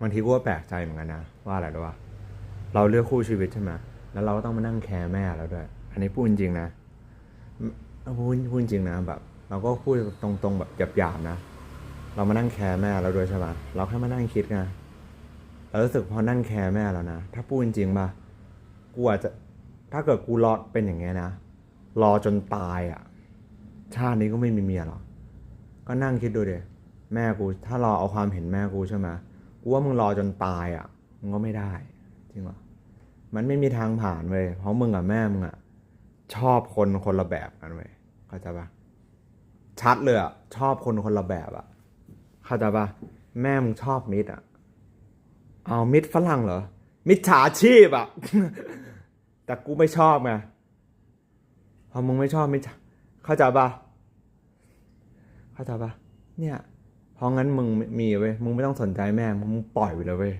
บางทีกูก็แปลกใจเหมือนกันนะว่าอะไรรู้ป่ะเราเลือกคู่ชีวิตใช่ไหมแล้วเราก็ต้องมานั่งแคร์แม่เราด้วย อันนี้พูดจริงนะพูดพูดจริงนะแบบ เราก็พูดตรงๆแบบหยาบๆนะ เรามานั่งแคร์แม่เราด้วยใช่ไหมเราแค่มานั่งคิดไงเรารู้สึกพอนั่งแคร์แม่แล้วนะ ถ้าพูดจริงป่ะกูอาจจะถ้าเกิดกูรอเป็นอย่างเงี้ยนะรอจนตายอะ ชาตินี้ก็ไม่มีเมียหรอกก็นั่งคิดดูเดยแม่กู ถ้ารอเอาความเห็นแม่กูใช่ไหม กูว่ามึงรอจนตายอะมึงก็ไม่ได้จริงปะมันไม่มีทางผ่านเว้ยเพราะมึงกับแม่มึงอะชอบคนคนละแบบกันเว้ยเข้าใจปะชัดเลยอะชอบคนคนละแบบอะเข้าใจปะแม่มึงชอบมิดอะเอามิดฝรั่งเหรอมิดฉาชีพอะแต่กูไม่ชอบไงพอมึงไม่ชอบมิจฉาเข้าใจปะเข้าใจปะเนี่ย เพราะงั้นมึงมีเว้ยมึงไม่ต้องสนใจแม่มึงปล่อยไปเลยเว้ย